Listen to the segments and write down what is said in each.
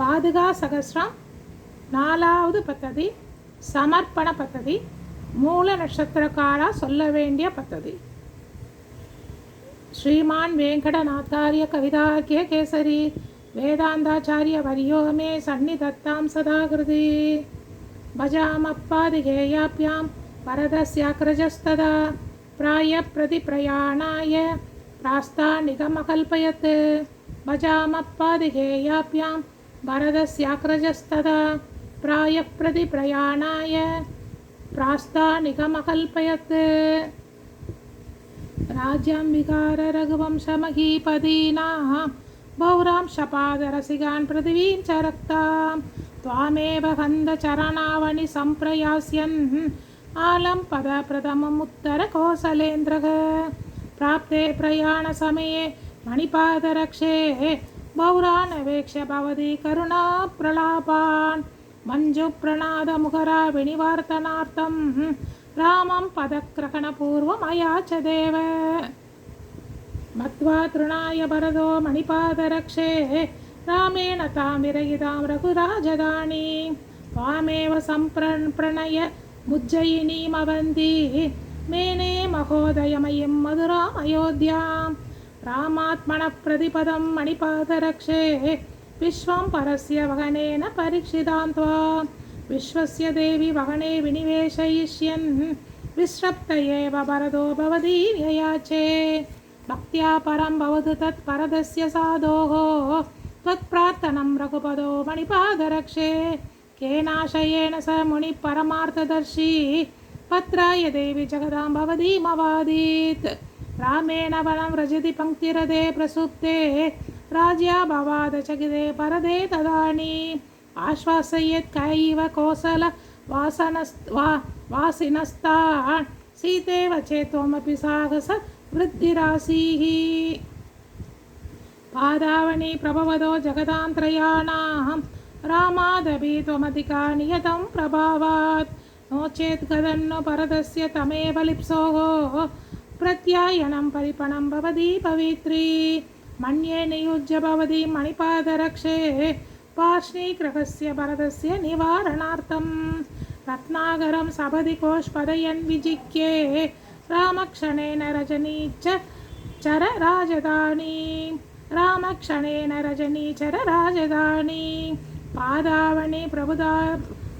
பாதுகா சகசிரம் நாலாவது பத்ததி சமர்ப்பண பத்ததி மூல நட்சத்திரக்காரா சொல்ல வேண்டிய பத்ததி ஸ்ரீமான் வேங்கடநாத்தாரிய கவிதாக்கிய கேசரி வேதாந்தாச்சாரிய வரியோமே மே சந்நிதத்தாம் சதாகிருதி பிராய பிரதி भजामप्पादिहेयाभ्यां वरदस्याग्रजस्तदा प्रायप्रतिप्रयाणाय प्रास्तानिकमकल्पयत् भजामप्पादिहेयाभ्यां भरतस्याग्रजस्तदा प्रायप्रतिप्रयाणाय प्रास्तानिकमकल्पयत् राज्यम्बिकाररघुवंशमहीपदीनाः भौरां शपादरसिगान् पृथिवीं च रक्तां त्वामेव हन्दचरणावणि सम्प्रयास्यन् आलम्पदप्रथममुत्तरकोसलेन्द्रः प्राप्ते प्रयाणसमये मणिपादरक्षेः பௌரானவேக்ஷ பவதி கருணா பிரலாபான் மஞ்சு பிரணாத முகரா விணிவார்த்தனார்த்தம் ராமம் பதக்கிரகணபூர்வம் அயாச்சதேவ மத்வா திருணாய பரதோ மணிபாதரக்ஷே ராமேண தாமிரகிதாம் ரகுராஜதானி வாமேவ சம்பிரண் பிரணய முஜ்ஜயினீமவந்தி மேனே மகோதயமயம் மதுராம் அயோத்தியாம் रामात्मनः प्रतिपदं मणिपादरक्षे विश्वं परस्य वहनेन परीक्षितां त्वा विश्वस्य देवि वहने विनिवेशयिष्यन् विश्रप्त एव भरतो भवती व्ययाचे भक्त्या परं भवतु तत्परदस्य साधोः त्वत्प्रार्थनं रघुपदो मणिपादरक्षे केनाशयेन स मुनिपरमार्थदर्शी पत्राय देवि जगदां भवतीमवादीत् रामेण वनं व्रजति पङ्क्तिरदे प्रसुप्ते राज्याभवादचकिरे परदे तदानीम् आश्वासयेत् क इव कोसलवासनस् वा वासिनस्ता सीते वचे त्वमपि साहस वृद्धिरासीः पादावणी प्रभवदो जगदान्त्रयाणां रामादपि त्वमधिका नियतं प्रभावात् नो चेत् गदन्नो परदस्य तमेव लिप्सोः प्रत्यायनं परिपणं भवति पवित्री मन्ये नियुज्य भवति मणिपादरक्षे पार्ष्णीकृतस्य भरतस्य निवारणार्थं रत्नाकरं सपदि कोष्पदयन् विजिक्ये रामक्षणेन रजनी च चर राजधानी रामक्षणेन रजनी चर राजधानी पादावणे प्रबुधा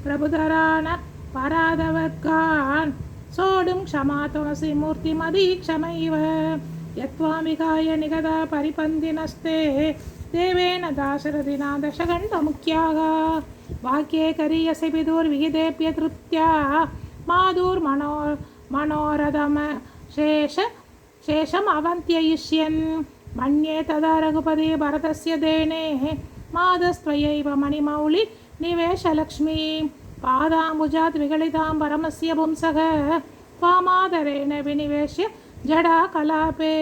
प्रबुधरान पराधवर्गान् सोढुं क्षमा तुलसी मूर्तिमदी क्षमैव यत्त्वामिकाय निगदा परिपन्दिनस्ते देवेन दाशरथिना दशघण्टमुख्याः वाक्ये करीयसि विदुर्विहितेऽप्यतृत्या माधुर्मनो मनोरथम शेष शेषम् अवन्त्ययिष्यन् मन्ये तदा रघुपदे भरतस्य देने माधस्त्वयैव मणिमौलि निवेशलक्ष्मी पादाम्बुजात् विगलितां परमस्य पुंसः त्वामादरेण विनिवेश्य जडाकलापे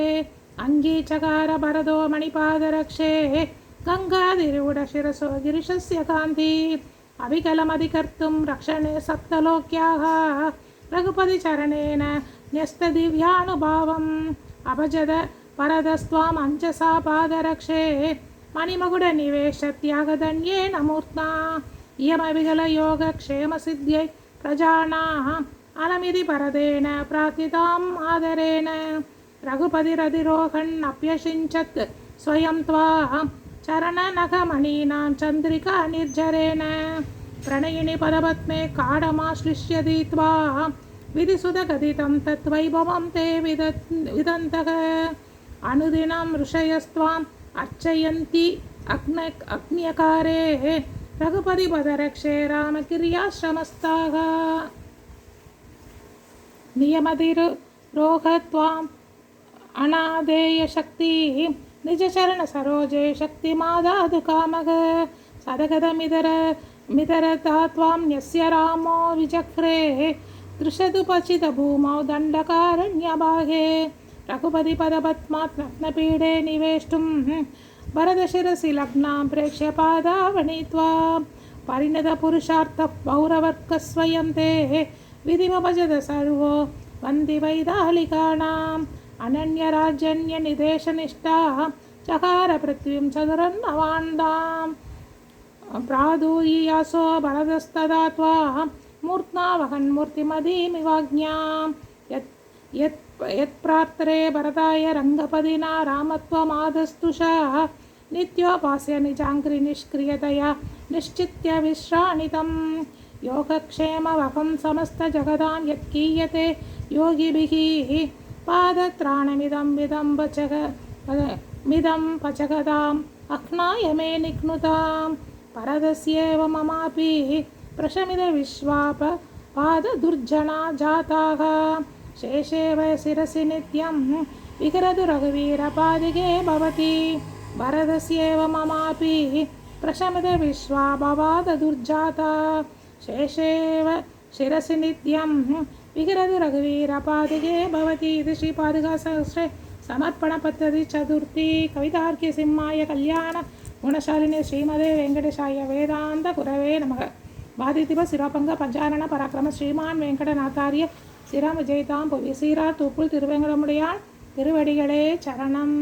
अङ्गीचकार भरतो मणिपादरक्षे गङ्गाधिरूढशिरसो गिरिशस्य कान्ति अविकलमधिकर्तुं रक्षणे सप्तलोक्याः रघुपतिचरणेन न्यस्तदिव्यानुभावम् अपजद परदस्त्वाम् अञ्चसा पादरक्षे मणिमगुडनिवेशत्यागदन्येन मूर्त्ना इयमविहलयोगक्षेमसिद्ध्यै प्रजानाः अनमिति परदेन आदरेण रघुपतिरधिरोहणप्यषिञ्चत् स्वयं त्वां चरणनखमणीनां चन्द्रिकानिर्झरेण प्रणयिनिपदपद्मे काढमाश्लिष्यदि त्वां विधिसुधगदितं तत् वैभवं ते विद विदन्तः अनुदिनं ऋषयस्त्वाम् अर्चयन्ति अग्न अग्न्यकारे रघुपतिपदरक्षे रामगिर्याश्रमस्ताः नियमतिरोह त्वाम् अनादेयशक्तिः निजचरणसरोजे शक्तिमादातु कामः सदगदमितर मितरता त्वां यस्य रामो विचक्रेः दृशदुपचितभूमौ दण्डकारण्यभागे रघुपतिपदपद्मात् रत्नपीडे निवेष्टुं भरदशिरसि लग्नां प्रेक्ष्य पादावणि त्वां परिणतपुरुषार्थः पौरवर्गस्वयं ते विधिमभजत सर्वो वन्दि वैदालिकाणाम् अनन्यराजन्यनिदेशनिष्ठाः चकार पृथ्वीं चतुरन्नवान्दां प्रादूयीयासो भरदस्तदा त्वा मूर्त्नावहन्मूर्तिमदीमिवाज्ञां यत् यत् यत्प्रात्रे भरताय रङ्गपदिना रामत्वमादस्तुषा नित्योपास्य निजाङ्क्रि निष्क्रियतया निश्चित्य विश्राणितं योगक्षेमवहं समस्तजगदां यत्कीयते योगिभिः पादत्राणमिदं मिदं पचग मिदं पचगताम् अह्नाय मे निघ्नुतां परदस्येव ममापि प्रशमितविश्वाप जाताः शेषेव शिरसि नित्यं विहरतु रघुवीरपादिके भवति भरतस्येव ममापि प्रशमितविश्वा भवादुर्जाता शेषेव शिरसि नित्यं विहरतु रघुवीरपादिके भवति इति श्रीपादुकासहस्रे समर्पणपद्धति चतुर्थी कवितार्क्यसिंहाय कल्याण गुणशालिनी श्रीमदे वेङ्कटेशाय वेदान्त गुरवे नमः बाधितिव शिरोपङ्ग पञ्चारण पराक्रम श्रीमान् वेङ्कटनाथार्य ஸ்ரீராம ஜெயதாம் புவி சீரா தூப்புள் திருவேங்கடமுடையாள் திருவடிகளே சரணம்